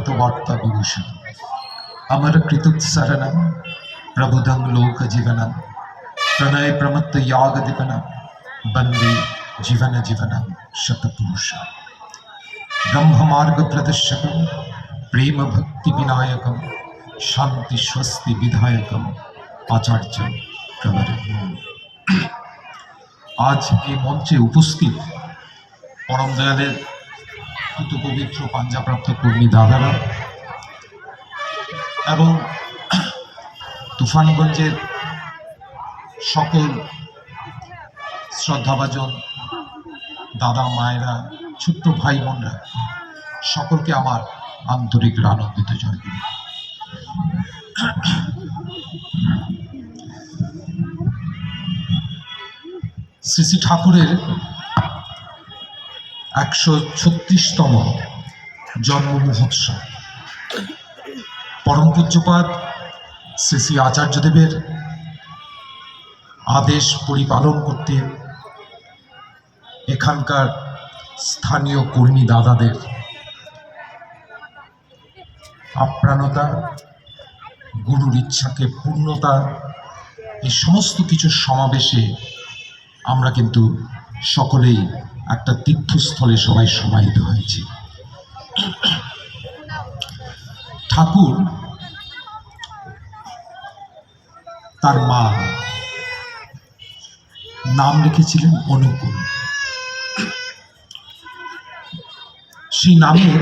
ভারত বার্তা বিভূষণ আমার কৃতজ্ঞসারণ প্রবুধং লোক জীবন প্রণয় প্রমত্ত যাগ দিবন বন্দী জীবন জীবন শতপুরুষ। ব্রহ্মমার্গ প্রদর্শক প্রেম ভক্তি বিনায়ক শান্তি স্বস্তি বিধায়ক আচার্য প্রবর আজ এই মঞ্চে উপস্থিত পরম দয়ালের পুত পবিত্র পাঞ্জাপ্রাপ্ত কর্মী দাদারা এবং তুফানগঞ্জের সকল শ্রদ্ধাভাজন দাদা মায়েরা, ছোট্ট ভাই বোনরা, সকলকে আমার আন্তরিক আনন্দিত জয়গুলি। শ্রী শ্রী ঠাকুরের একশো ছত্রিশতম জন্ম মহোৎসব। পরম পূজ্যপাদ শ্রী শ্রী আচার্যদেবের আদেশ পরিপালন করতে এখানকার স্থানীয় কর্মী দাদাদের আপ্রাণতা, গুরুর ইচ্ছাকে পূর্ণতা, এই সমস্ত কিছুর সমাবেশে আমরা কিন্তু সকলেই একটা তীর্থস্থলে সবাই সমাহিত হয়েছে। ঠাকুর তার মা নাম রেখেছিলেন অনুকূল। সেই নামের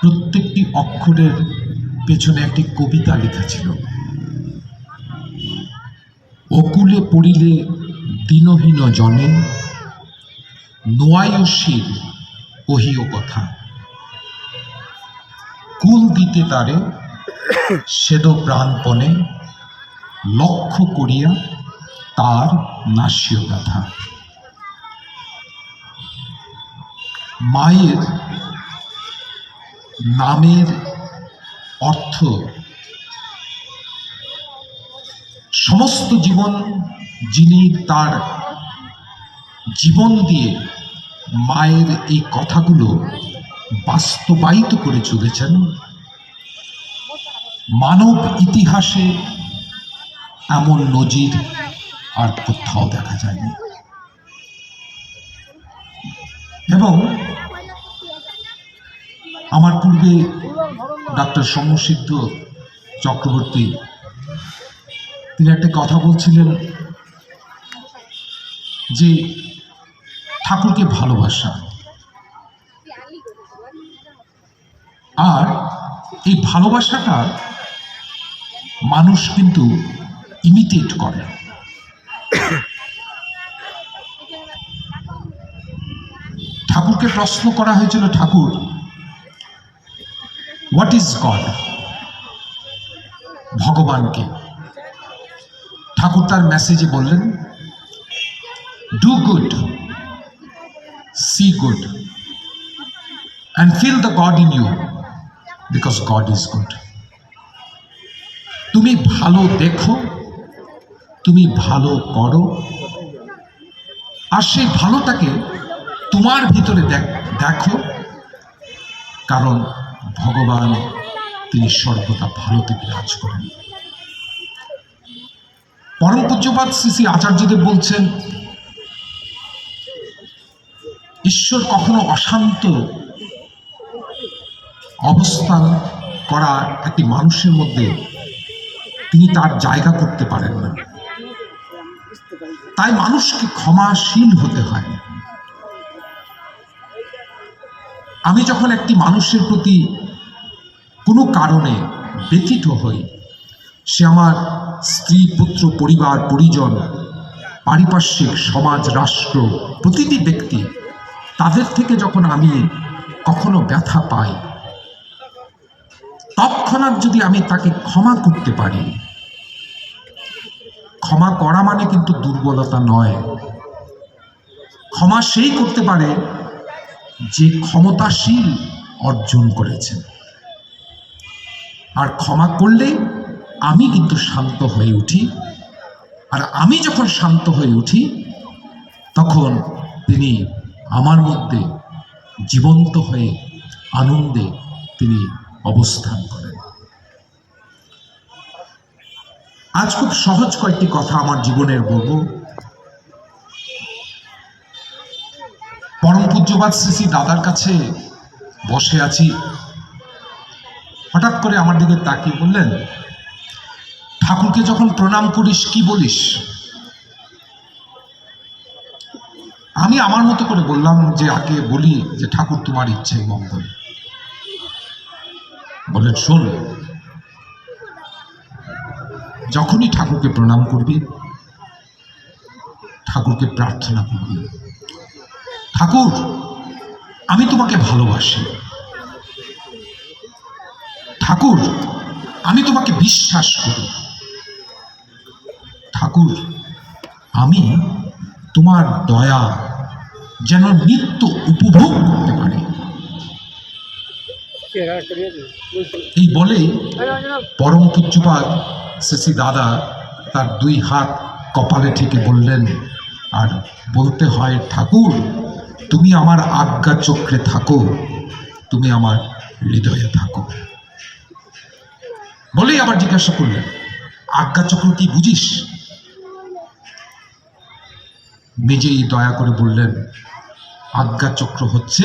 প্রত্যেকটি অক্ষরের পেছনে একটি কবিতা লেখা ছিল। অকুলে পড়িলে দিনহীন জনে নোয়ায়শীল কহিও কথা। কুল দিতে তারে সেদ প্রাণপণে লক্ষ্য করিয়া তার নাস্য ব্যথা মায়ের নামের অর্থ সমস্ত জীবন যিনি তার জীবন দিয়ে মায়ের এই কথাগুলো বাস্তবায়িত করে চলেছেন, মানব ইতিহাসে এমন নজির আর কোথাও দেখা যায়নি। এবং আমার পূর্বে ডাক্তার সমসিদ্ধ চক্রবর্তী, তিনি একটা কথা বলছিলেন যে ঠাকুরকে ভালোবাসা। আর এই ভালোবাসাটা মানুষ কিন্তু ইমিটেট করে। ঠাকুরকে প্রশ্ন করা হয়েছিল, ঠাকুর হোয়াট ইজ গড ভগবানকে। ঠাকুর তার মেসেজে বললেন do good see good and feel the God in you because God is good তুমি ভালো দেখো, তুমি ভালো করো, আর সেই ভালোটাকে তোমার ভিতরে দেখো কারণ ভগবান তিনি সর্বদা ভালোতে বিরাজ করেন। পরম পূজ্যপাত শ্রী শ্রী আচার্যদেব বলছেন ঈশ্বর কখনো অশান্ত অবস্থান করা একটি মানুষের মধ্যে তিনি তার জায়গা করতে পারেন না। তাই মানুষকে ক্ষমাশীল হতে হয়। আমি যখন একটি মানুষের প্রতি কোনো কারণে ব্যথিত হই, সে আমার স্ত্রী, পুত্র, পরিবার, পরিজন, পারিপার্শ্বিক, সমাজ, রাষ্ট্র, প্রতিটি ব্যক্তি তাদের থেকে যখন আমি কখনো ব্যথা পাই, তৎক্ষণাৎ যদি আমি তাকে ক্ষমা করতে পারি, ক্ষমা করা মানে কিন্তু দুর্বলতা নয়। ক্ষমা সেই করতে পারে যে ক্ষমতাশীল অর্জন করেছে আর ক্ষমা করলে আমি কিন্তু শান্ত হয়ে উঠি, আর আমি যখন শান্ত হয়ে উঠি, তখন তিনি আমার মধ্যে জীবন্ত হয়ে আনন্দে তিনি অবস্থান করেন। আজ খুব সহজ কয়েকটি কথা আমার জীবনের বলব। পরম পূজ্যবাদ শ্রী দাদার কাছে বসে আছি। হঠাৎ করে আমার দিকে তাকিয়ে বললেন, ঠাকুরকে যখন প্রণাম করিস, কি বলিস? আমি আমার মতো করে বললাম যে আগে বলি যে, ঠাকুর তোমার ইচ্ছে মঙ্গল। বলেন শোন, যখনই ঠাকুরকে প্রণাম করবি, ঠাকুরকে প্রার্থনা করবি, ঠাকুর, আমি তোমাকে ভালোবাসি। ঠাকুর, আমি তোমাকে বিশ্বাস করি। ঠাকুর, আমি তোমার দয়া যেন নিত্য উপভোগ করতে পারি। এই বলেই পরম পূজ্যপাদ শ্রী দাদা তার দুই হাত কপালে ঠেকে বললেন, আর বলতে হয়, ঠাকুর, তুমি আমার আজ্ঞা চক্রে থাকো, তুমি আমার হৃদয়ে থাকো। বলেই আবার জিজ্ঞাসা করলেন, আজ্ঞা চক্র কি বুঝিস? নিজেই দয়া করে বললেন, আজ্ঞা চক্র হচ্ছে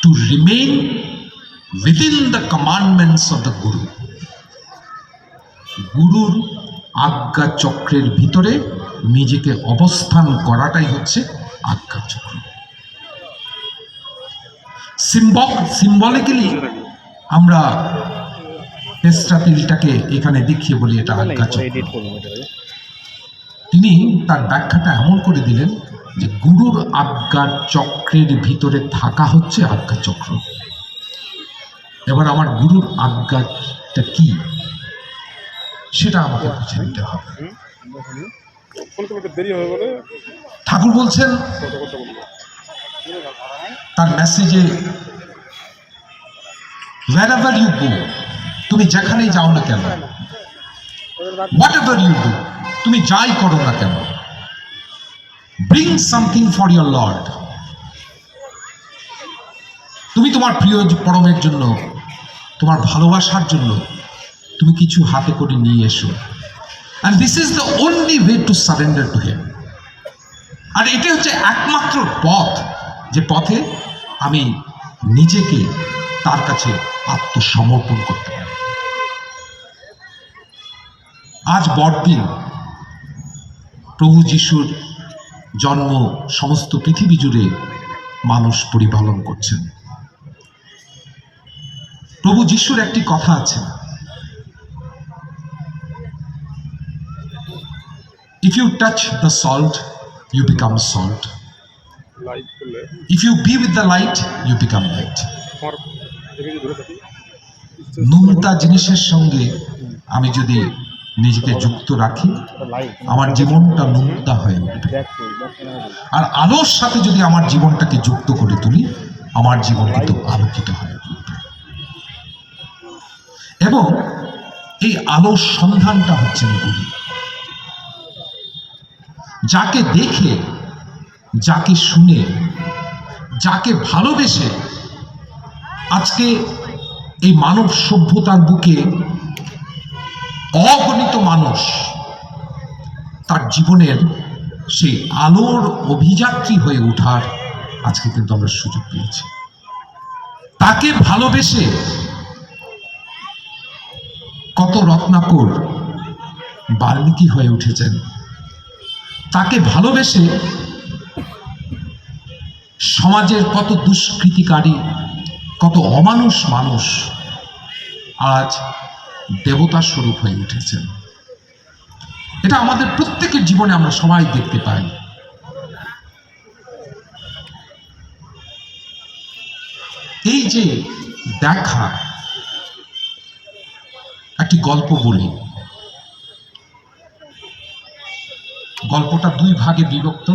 to remain within the commandments of the guru গুরুর আজ্ঞা চক্রের ভিতরে নিজেকে অবস্থান করাটাই হচ্ছে আজ্ঞা চক্র। সিম্বলিক্যালি আমরা তেসরা তিলটাকে এখানে দেখিয়ে বলি এটা আজ্ঞা চক্র। তিনি তার ব্যাখ্যাটা এমন করে দিলেন যে গুরুর আজ্ঞার চক্রের ভিতরে থাকা হচ্ছে আজ্ঞা চক্র। এবার আমার গুরুর আজ্ঞাটা কি? সেটা আমাকে বুঝে নিতে হবে। ঠাকুর বলছেন, তার মেসেজে wherever you go, তুমি যেখানেই যাও না কেন হোয়াট এভার ইউ ডু তুমি যাই করো না কেন? Bring something for your lord তুমি তোমার প্রিয় পরমের জন্য, তোমার ভালোবাসার জন্য তুমি কিছু হাতে করে নিয়ে এসো। And this is the only way to surrender to him আর এটা হচ্ছে একমাত্র পথ, যে পথে আমি নিজেকে তার কাছে আত্মসমর্পণ করতে পারি। আজ বড়দিন প্রভু যিশুর জন্ম সমস্ত পৃথিবী জুড়ে মানুষ পরিপালন করছেন। প্রভু যিশুর একটি কথা আছে। If you touch the salt you become salt if you be with the light you become light থাকি। নুনতা জিনিসের সঙ্গে আমি যদি নিজেকে যুক্ত রাখি, আমার জীবনটা নুনতা হয়ে উঠবে। আর আলোর সাথে যদি আমার জীবনটাকে যুক্ত করে তুলি, আমার জীবন কিন্তু আলোকিত হয়ে উঠবে। এবং এই আলোর সন্ধানটা হচ্ছেন গুরু যাকে দেখে, যাকে শুনে, যাকে ভালোবেসে আজকে এই মানব সভ্যতার বুকে অগণিত মানুষ তার জীবনের সেই আলোর অভিযাত্রী হয়ে ওঠার আজকে কিন্তু আমরা সুযোগ পেয়েছি। তাকে ভালোবেসে কত রত্নাকর বাল্মীকি হয়ে উঠেছেন। তাকে ভালোবেসে সমাজের কত দুষ্কৃতিকারী, কত অমানুষ মানুষ আজ দেবতা স্বরূপ হয়ে উঠেছেন। এটা আমাদের প্রত্যেকের জীবনে আমরা সবাই দেখতে পাই। এই যে দেখা, একটি গল্প বলি। গল্পটা দুই ভাগে বিভক্ত।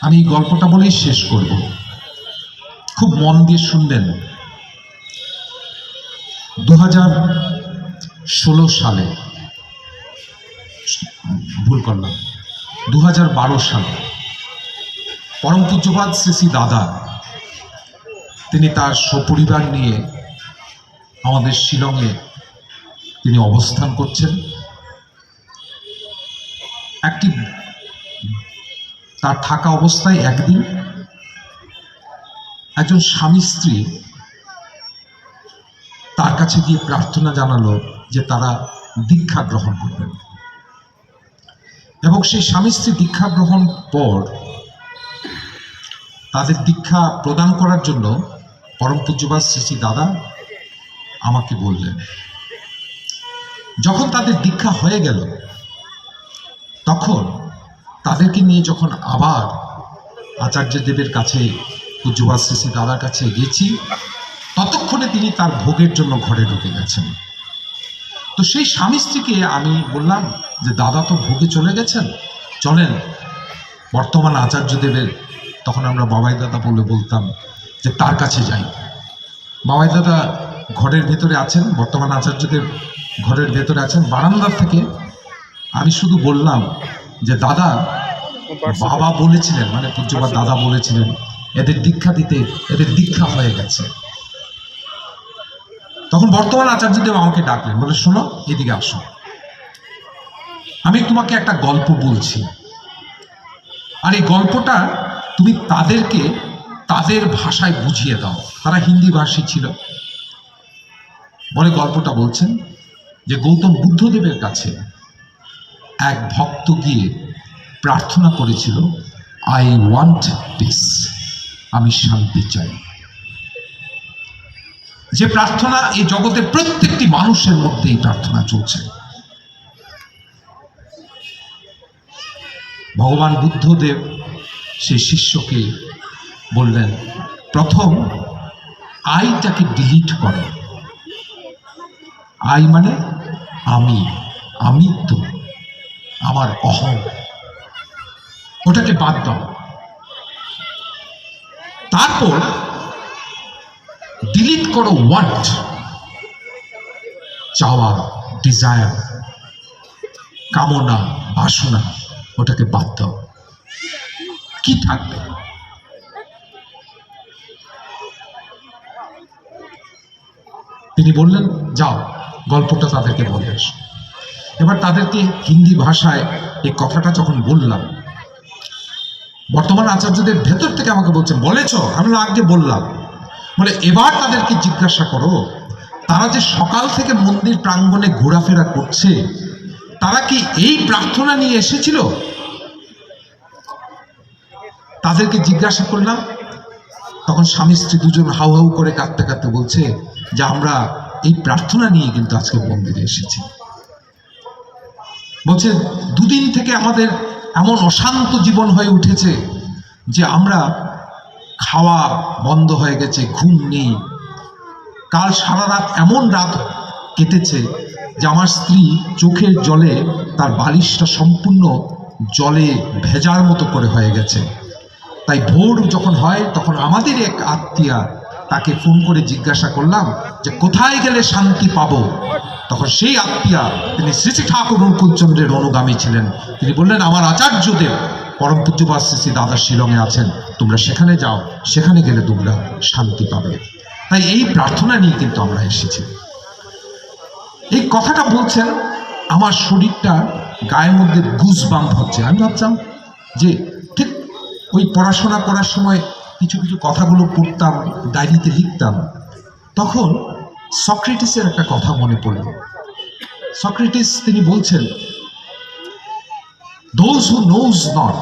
আমি এই গল্পটা বলেই শেষ করব। খুব মন দিয়ে শুনলেন দু হাজার ষোলো সালে, ভুল করলাম দু হাজার বারো সালে পরম পূজ্যপাদ শ্রী শ্রী দাদা, তিনি তার সপরিবার নিয়ে আমাদের শিলংয়ে তিনি অবস্থান করছেন। একটি তার থাকা অবস্থায় একদিন একজন স্বামী স্ত্রী তার কাছে গিয়ে প্রার্থনা জানালো যে তারা দীক্ষা গ্রহণ করবেন। এবং সেই স্বামী স্ত্রী দীক্ষা গ্রহণ পর তাদের দীক্ষা প্রদান করার জন্য পরম পূজ্যবাদ শ্রী দাদা আমাকে বললেন। যখন তাদের দীক্ষা হয়ে গেল, তখন তাদেরকে নিয়ে যখন আবার আচার্যদেবের কাছে পূজ্যবাদ শ্রী শ্রী দাদার কাছে গেছি, ততক্ষণে তিনি তার ভোগের জন্য ঘরে ঢুকে গেছেন। তো সেই স্বামী স্ত্রীকে আমি বললাম যে, দাদা তো ভোগে চলে গেছেন। চলেন। বর্তমান আচার্যদেবের তখন আমরা বাবাই দাদা বলে বলতাম যে, তার কাছে যাই। বাবাই দাদা ঘরের ভেতরে আছেন, বর্তমান আচার্যদেব ঘরের ভেতরে আছেন। বারান্দার থেকে আমি শুধু বললাম যে, দাদা, বাবা বলেছিলেন মানে পূজ্যবাদ দাদা বলেছিলেন, এদের দীক্ষা দিতে, এদের দীক্ষা হয়ে গেছে। তখন বর্তমান আচার্যদেব আমাকে ডাকলেন, বলে, শোনো, এদিকে আসো। আমি তোমাকে একটা গল্প বলছি। আর এই গল্পটা তুমি তাদেরকে তাদের ভাষায় বুঝিয়ে দাও। তারা হিন্দি ভাষী ছিল। বলে গল্পটা বলছেন যে, গৌতম বুদ্ধদেবের কাছে এক ভক্ত গিয়ে প্রার্থনা করেছিল আই ওয়ান্ট পিস আমি শান্তি চাই। যে প্রার্থনা এই জগতের প্রত্যেকটি মানুষের মধ্যে এই প্রার্থনা চলছে। ভগবান বুদ্ধদেব সেই শিষ্যকে বললেন, প্রথম আইটাকে ডিলিট করো। আই মানে আমি, আমিত্ব, আমার অহং। ওটাকে বাদ দাও। তারপর ডিলিট করো ওয়ান্ট চাওয়া ডিজায়ার কামনা বাসনা ওটাকে বাদ দাও। কি থাকবে? তিনি বললেন, যাও, গল্পটা তাদেরকে বলে আসো। এবার তাদেরকে হিন্দি ভাষায় এই কথাটা যখন বললাম, বর্তমান আচার্যদের ভেতর থেকে আমাকে বলছেন, বলেছ? আমি আগে বললাম। বলে, এবার তাদেরকে জিজ্ঞাসা করো, তারা যে সকাল থেকে মন্দির প্রাঙ্গণে ঘোরাফেরা করছে, তারা কি এই প্রার্থনা নিয়ে এসেছিল? তাদেরকে জিজ্ঞাসা করলাম, তখন স্বামী স্ত্রী দুজন হাউ হাউ করে কাঁদতে কাঁদতে বলছে যে, আমরা এই প্রার্থনা নিয়ে কিন্তু আজকে মন্দিরে এসেছি। বলছে, দুদিন থেকে আমাদের এমন অশান্ত জীবন হয়ে উঠেছে যে, আমরা খাওয়া বন্ধ হয়ে গেছে, ঘুম নেই। কাল সারা রাত এমন রাত কেটেছে যে আমার স্ত্রী চোখের জলে তার বালিশটা সম্পূর্ণ জলে ভেজার মতো করে হয়ে গেছে। তাই ভোর যখন হয়, তখন আমাদের এক আত্মীয়া তাকে ফোন করে জিজ্ঞাসা করলাম যে, কোথায় গেলে শান্তি পাবো? তখন সেই আত্মীয়া তিনি শ্রী ঠাকুর অনুকূলচন্দ্রের অনুগামী ছিলেন। তিনি বললেন, আমার আচার্যদেব পরম পূজ্যবাদ শ্রী দাদা শিলংয়ে আছেন। তোমরা সেখানে যাও, সেখানে গেলে তোমরা শান্তি পাবে। তাই এই প্রার্থনা নিয়ে কিন্তু আমরা এসেছি। এই কথাটা বলছেন, আমার শরীরটা গায়ের মধ্যে গুজ বাম্প হচ্ছে। আমি ভাবছিলাম যে ঠিক ওই পড়াশোনা করার সময় কিছু কিছু কথাগুলো পড়তাম, ডায়েরিতে লিখতাম। তখন সক্রেটিসের একটা কথা মনে পড়ল। সক্রেটিস তিনি বলছেন those who knows not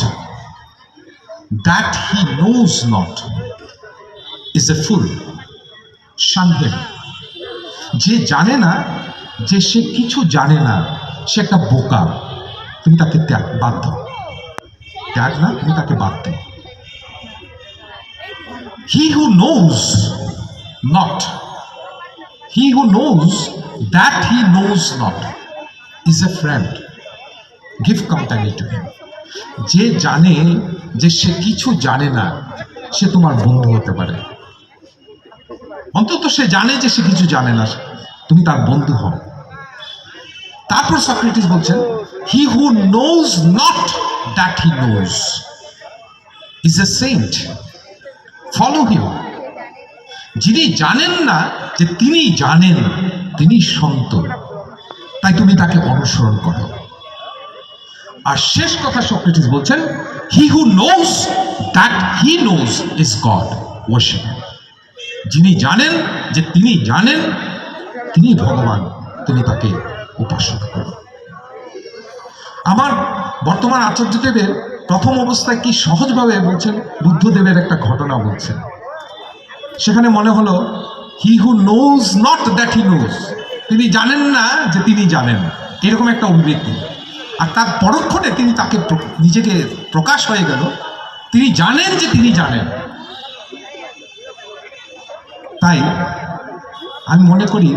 that he knows not is a fool shun him যে জানে না, যে সে কিছু জানে না, সে একটা বোকা। তুমি তাকে ত্যাগ, বাদ দাও। ত্যাগ না, তুমি তাকে বাদ দাও। He who knows not he who knows that he knows not is a friend give company to him যে জানে যে সে কিছু জানে না, সে তোমার বন্ধু হতে পারে। অন্তত সে জানে যে সে কিছু জানে না, তুমি তার বন্ধু হও। তারপর সক্রেটিস বলছেন he who knows not that he knows is a saint follow him যিনি জানেন না যে তিনি জানেন, তিনি সন্ত। তাই তুমি তাকে অনুসরণ করো। আর শেষ কথা সক্রেটিস বলছেন he who knows that he knows is God worship যিনি জানেন যে তিনি জানেন, তিনি ভগবান তুমি তাকে উপাসনা করো আমার বর্তমান আচার্যদেবের প্রথম অবস্থায় কি সহজভাবে বলছেন? বুদ্ধদেবের একটা ঘটনা বলছেন। সেখানে মনে হলো he who knows not that he knows তিনি জানেন না যে তিনি জানেন। এরকম একটা অভিব্যক্তি। আর তার পরক্ষণে তিনি তাকে নিজেকে প্রকাশ হয়ে গেল। তিনি জানেন যে তিনি জানেন। তাই আমি মনে করি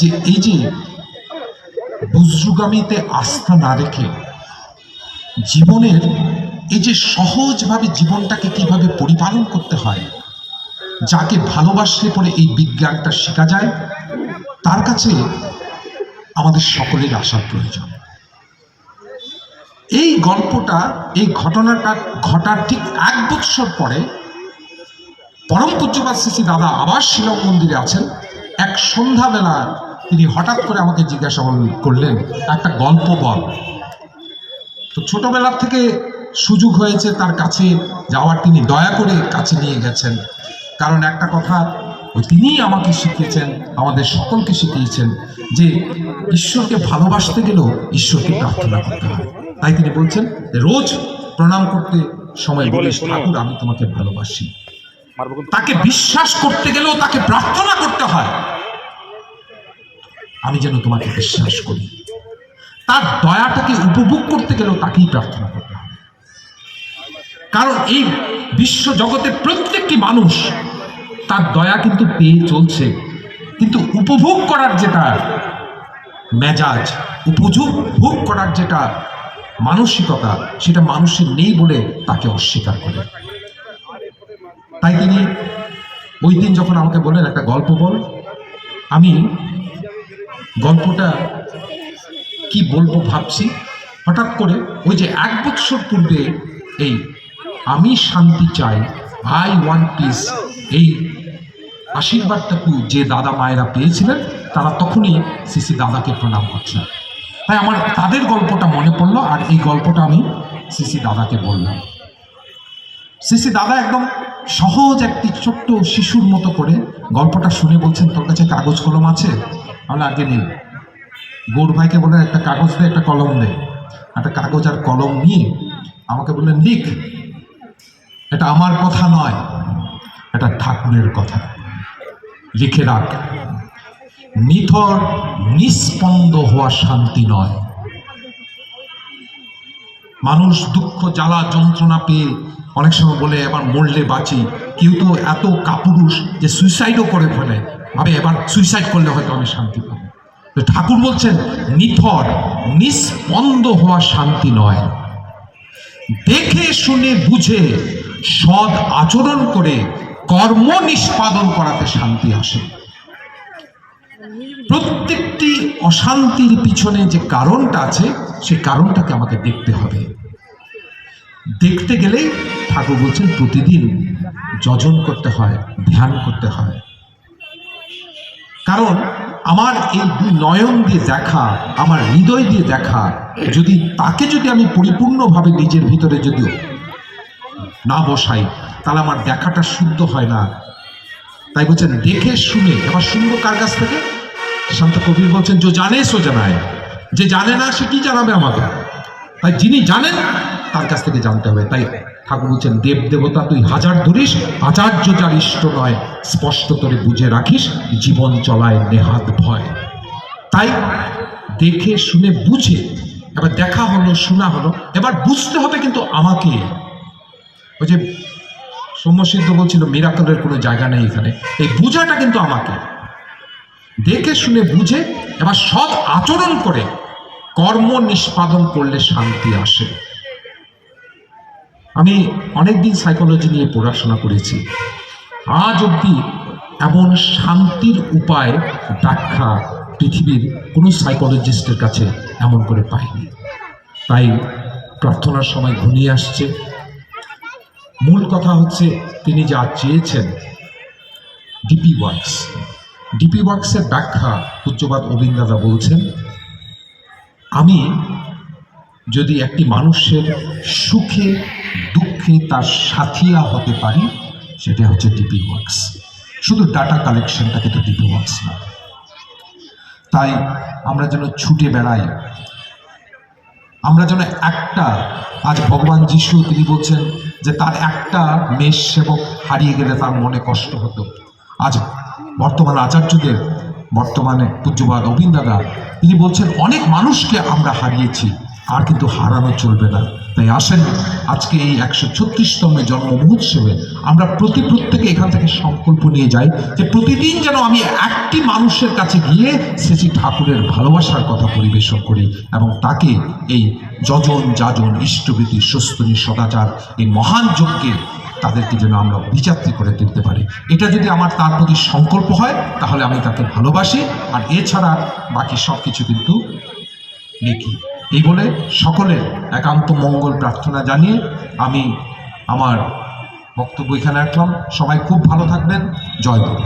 যে এই যে বুজরুগামিতে আস্থা না রেখে জীবনের এই যে সহজভাবে জীবনটাকে কীভাবে পরিপালন করতে হয়, যাকে ভালোবাসলে পরে এই বিজ্ঞানটা শেখা যায়, তার কাছে আমাদের সকলের আসার প্রয়োজন। এই গল্পটা, এই ঘটনাটা ঘটার ঠিক এক বৎসর পরে পরম পূজ্যপাত শ্রী দাদা আবার শিলং মন্দিরে আছেন। এক সন্ধ্যাবেলা তিনি হঠাৎ করে আমাকে জিজ্ঞাসা করলেন, একটা গল্প বল। তো ছোটবেলার থেকে সুযোগ হয়েছে তার কাছে যাওয়ার। তিনি দয়া করে কাছে নিয়ে গেছেন। কারণ একটা কথা তিনিই আমাকে শিখিয়েছেন আমাদের সকলকে শিখিয়েছেন যে ঈশ্বরকে ভালোবাসতে গেলেও ঈশ্বরকে প্রার্থনা করতে হয়। তাই তিনি বলছেন রোজ প্রণাম করতে সময় বলে বলিস ঠাকুর আমি তোমাকে ভালোবাসি। তাকে বিশ্বাস করতে গেলেও তাকে প্রার্থনা করতে হয়। আমি যেন তোমাকে বিশ্বাস করি। তার দয়াটাকে উপভোগ করতে গেলেও তাকেই প্রার্থনা করতে হবে কারণ এই বিশ্ব জগতের প্রত্যেকটি মানুষ তার দয়া কিন্তু পেয়ে চলছে। কিন্তু উপভোগ করার যেটা মেজাজ উপযোগ ভোগ করার যেটা মানসিকতা, সেটা মানুষের নেই বলে তাকে অস্বীকার করে। তাই তিনি ওই দিন যখন আমাকে বললেন, একটা গল্প বল। আমি গল্পটা কি বলব ভাবছি, হঠাৎ করে ওই যে এক বছর পূর্বে এই আমি শান্তি চাই আই ওয়ান্ট পিস এই আশীর্বাদটুকু যে দাদা মায়েরা পেয়েছিলেন, তারা তখনই সিসি দাদাকে প্রণাম করছেন। তাই আমার, তাদের গল্পটা মনে পড়ল, আর এই গল্পটা আমি সিসি দাদাকে বললাম। সিসি দাদা একদম সহজ একটি ছোট্ট শিশুর মতো করে গল্পটা শুনে বলছেন, তোর কাছে কাগজ কলম আছে? আমরা আগে নেই গৌর ভাইকে বলে একটা কাগজ দে, একটা কলম দে। একটা কাগজ আর কলম নিয়ে আমাকে বললেন, লিখ। এটা আমার কথা নয়। এটা ঠাকুরের কথা। লিখে রাখ। নিথর নিস্পন্দ হওয়া শান্তি নয়। মানুষ দুঃখ, জ্বালা, যন্ত্রণা পেয়ে অনেক সময় বলে, এবার মরলে বাঁচি। কেউ তো এত কাপুরুষ যে সুইসাইডও করে ফেলে। ভাবে, এবার সুইসাইড করলে হয়তো আমি শান্তি পাবো। তো ঠাকুর বলছেন, নিথর নিস্পন্দ হওয়া শান্তি নয়। দেখে, শুনে, বুঝে, সৎ আচরণ করে কর্ম নিষ্পাদন করাতে শান্তি আসে। প্রত্যেকটি অশান্তির পিছনে যে কারণটা আছে, সেই কারণটাকে আমাকে দেখতে হবে। দেখতে গেলে ঠাকুর বলছেন, প্রতিদিন যজন করতে হয়, ধ্যান করতে হয়। কারণ আমার এই দুই নয়ন দিয়ে দেখা, আমার হৃদয় দিয়ে দেখা, যদি তাকে যদি আমি পরিপূর্ণভাবে নিজের ভিতরে যদি না বসাই তাহলে আমার দেখাটা শুদ্ধ হয় না। তাই বলছেন, দেখে শুনে, এবার শুনব কার কাছ থেকে? শান্ত কবির বলছেন, যে জানে সো জানায় যে জানে না সে কি জানাবে আমাকে? তাই যিনি জানেন, তার কাছ থেকে জানতে হবে। তাই ঠাকুর বলছেন, দেব দেবতা, তুই হাজার ধরিস, আচার্য যার ইষ্ট নয়, স্পষ্ট করে বুঝে রাখিস, জীবন চলায় নেহাত ভয়। তাই দেখে শুনে বুঝে, এবার দেখা হলো, শোনা হলো, এবার বুঝতে হবে কিন্তু আমাকে। ওই যে সৌম্যসিদ্ধ বলছিল, মিরাকলের কোনো জায়গা নেই এখানে। এই বুঝাটা কিন্তু আমাকে। দেখে শুনে বুঝে এবার সৎ আচরণ করে কর্ম নিষ্পাদন করলে শান্তি আসে। আমি অনেকদিন সাইকোলজি নিয়ে পড়াশোনা করেছি। আজ অবধি এমন শান্তির উপায় ব্যাখ্যা পৃথিবীর কোনো সাইকোলজিস্টের কাছে এমন করে পাইনি। তাই প্রার্থনার সময় ঘনিয়ে আসছে। মূল কথা হচ্ছে তিনি যা চেয়েছেন। ডিপি ওয়ার্কস ডিপি ওয়ার্কসের ব্যাখ্যা পূজ্যবাদ অবিন্দাদা বলছেন, আমি যদি একটি মানুষের সুখে, দুঃখে তার সাথিয়া হতে পারি সেটা হচ্ছে ডিপি ওয়ার্কস শুধু ডাটা কালেকশনটা কিন্তু ডিপি ওয়ার্কস না। তাই আমরা যেন ছুটে বেড়াই। আমরা যেন একটা, আজ ভগবান যিশু তিনি বলছেন যে তার একটা মেষ সেবক হারিয়ে গেলে তার মনে কষ্ট হতো। আজ বর্তমান আচার্যদের, বর্তমানে পূজ্যবাদ অবিন্দাদা তিনি বলছেন, অনেক মানুষকে আমরা হারিয়েছি। আর কিন্তু হারানো চলবে না। তাই আসেন, আজকে এই একশো ছত্রিশতম জন্ম মহোৎসবে আমরা প্রতি প্রত্যেকে এখান থেকে সংকল্প নিয়ে যাই যে প্রতিদিন যেন আমি একটি মানুষের কাছে গিয়ে শ্রী ঠাকুরের ভালোবাসার কথা পরিবেশন করি এবং তাকে এই যজন যাজন ইষ্টভীতি স্বস্তনী সদাচার, এই মহান যজ্ঞে তাদেরকে যেন আমরা বিচাত্রী করে তুলতে পারি। এটা যদি আমার তার প্রতি সংকল্প হয়, তাহলে আমি তাকে ভালোবাসি। আর এছাড়া বাকি সব কিছু কিন্তু নেকি। এই বলে সকলের একান্ত মঙ্গল প্রার্থনা জানিয়ে আমি আমার বক্তব্য এখানে রাখলাম। সবাই খুব ভালো থাকবেন। জয় গুরু